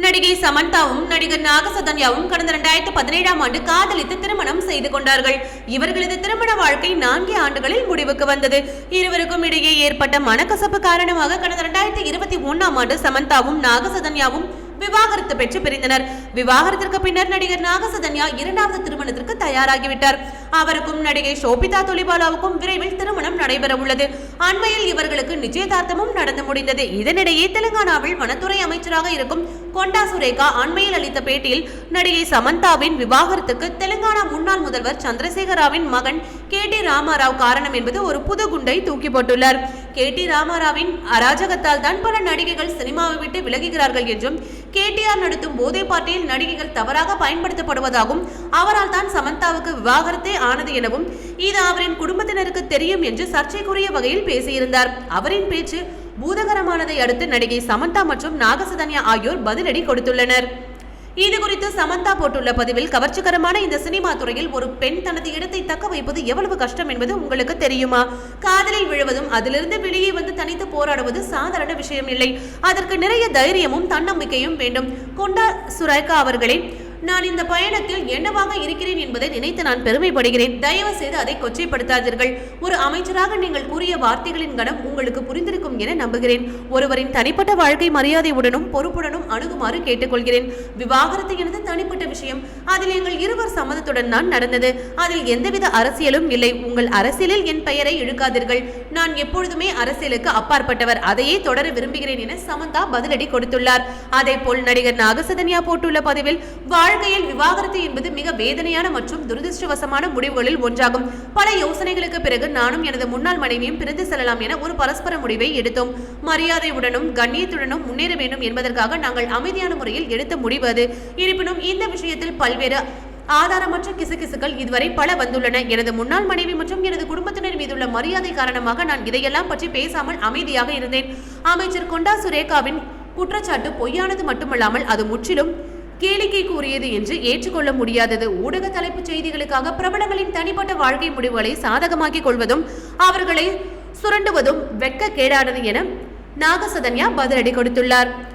நடிகை சமந்தாவும் நடிகர் நாகசதன்யாவும் கடந்த இரண்டாயிரத்து பதினேழாம் ஆண்டு காதலித்து திருமணம் செய்து கொண்டார்கள். இவர்களது திருமண வாழ்க்கை நான்கு ஆண்டுகளில் முடிவுக்கு வந்தது. இருவருக்கும் இடையே ஏற்பட்ட மனக்கசப்பு காரணமாக கடந்த இரண்டாயிரத்தி இருபத்தி ஒன்னாம் ஆண்டு சமந்தாவும் நாகசதன்யாவும் விவாகரத்து பெற்று பிரிந்தனர். விவாகரத்திற்கு பின்னர் நடிகர் நாகசதன்யா இரண்டாவது திருமணத்திற்கு தயாராகிவிட்டார். அவருக்கும் நடிகை ஷோபிதா தொலிபாலாவுக்கும் விரைவில் திருமணம் நடைபெற உள்ளது அண்மையில் இவர்களுக்கு நிச்சயதார்த்தமும் நடந்து முடிந்தது. இதனிடையே தெலுங்கானாவில் வனத்துறை அமைச்சராக இருக்கும் கொண்டா சுரேகா அண்மையில் அளித்த பேட்டியில் நடிகை சமந்தாவின் விவாகரத்துக்கு தெலுங்கானா முன்னாள் முதல்வர் சந்திரசேகராவின் மகன் கே டி ராமாராவ் காரணம் என்பது ஒரு புது குண்டை தூக்கி போட்டுள்ளார் கே டி ராமாராவின் அராஜகத்தால் தான் பல நடிகைகள் சினிமாவை விட்டு விலகுகிறார்கள் என்றும் கேடிஆர் நடத்தும் போதை பார்ட்டியில் நடிகைகள் தவறாக பயன்படுத்தப்படுவதாகவும் அவரால் தான் சமந்தாவுக்கு விவாகரத்தே ஆனது எனவும் இது அவரின் குடும்பத்தினருக்கு தெரியும் என்று சர்ச்சைக்குரிய வகையில் பேசியிருந்தார். அவரின் பேச்சு பூதகரமானதை அடுத்து நடிகை சமந்தா மற்றும் நாகசதன்யா ஆகியோர் பதிலடி கொடுத்துள்ளனர். இது குறித்து சமந்தா போட்டுள்ள பதிவில் கவர்ச்சிகரமான இந்த சினிமா துறையில் ஒரு பெண் தனது இடத்தை தக்க வைப்பது எவ்வளவு கஷ்டம் என்பது உங்களுக்கு தெரியுமா? காதலில் விழுவதும் அதிலிருந்து வெளியே வந்து தனித்து போராடுவது சாதாரண விஷயம் இல்லை அதற்கு நிறைய தைரியமும் தன்னம்பிக்கையும் வேண்டும். கொண்டா சுரேகா அவர்களே நான் இந்த பயணத்தில் என்னவாக இருக்கிறேன் என்பதை நினைத்து நான் பெருமைப்படுகிறேன். தயவு செய்து அதை கொச்சைப்படுத்தாதீர்கள். ஒரு அமைச்சராக நீங்கள் கூறிய வார்த்தைகளின் கணம் உங்களுக்கு புரிந்திருக்கும் என நம்புகிறேன். ஒருவரின் தனிப்பட்ட வாழ்க்கை மரியாதையுடனும் பொறுப்புடனும் அணுகுமாறு கேட்டுக்கொள்கிறேன். விவாகரத்து எனது தனிப்பட்ட விஷயம். அதில் எங்கள் இருவர் சம்மதத்துடன் தான் நடந்தது. அதில் எந்தவித அரசியலும் இல்லை. உங்கள் அரசியலில் என் பெயரை இழுக்காதீர்கள். நான் எப்பொழுதுமே அரசியலுக்கு அப்பாற்பட்டவர். அதையே தொடர விரும்புகிறேன் என சமந்தா பதிலடி கொடுத்துள்ளார். அதே போல் நடிகர் நாகசதன்யா போட்டுள்ள பதிவில் வாழ்க்கையில் விவாகரத்து என்பது மிக வேதனையான மற்றும் துரதிருஷ்டவசமான முடிவுகளில் ஒன்றாகும். பல யோசனைகளுக்கு பிறகு நானும் எனது முன்னாள் மனைவியும் பிரிந்து செல்லலாம் என ஒரு பரஸ்பர முடிவை எடுத்தோம். மரியாதையுடனும் கண்ணியத்துடனும் முன்னேற வேண்டும் என்பதற்காக நாங்கள் அமைதியான முறையில் எடுத்த முடிவு அது. இருப்பினும் இந்த விஷயத்தில் பல்வேறு ஆதாரமற்ற கிசுகிசுக்கள் இதுவரை பல வந்துள்ளன. எனது முன்னாள் மனைவி மற்றும் எனது குடும்பத்தினர் மீதுள்ள மரியாதை காரணமாக நான் இதையெல்லாம் பற்றி பேசாமல் அமைதியாக இருந்தேன். அமைச்சர் கொண்டா சுரேகாவின் குற்றச்சாட்டு பொய்யானது மட்டுமல்லாமல் அது முற்றிலும் கேளிக்கை கூறியது என்று ஏற்றுக்கொள்ள முடியாதது. ஊடக தலைப்புச் செய்திகளுக்காக பிரபலங்களின் தனிப்பட்ட வாழ்க்கை முடிவுகளை சாதகமாக்கிக் கொள்வதும் அவர்களை சுரண்டுவதும் வெட்கக்கேடானது என நாகசதன்யா பதிலடி கொடுத்துள்ளார்.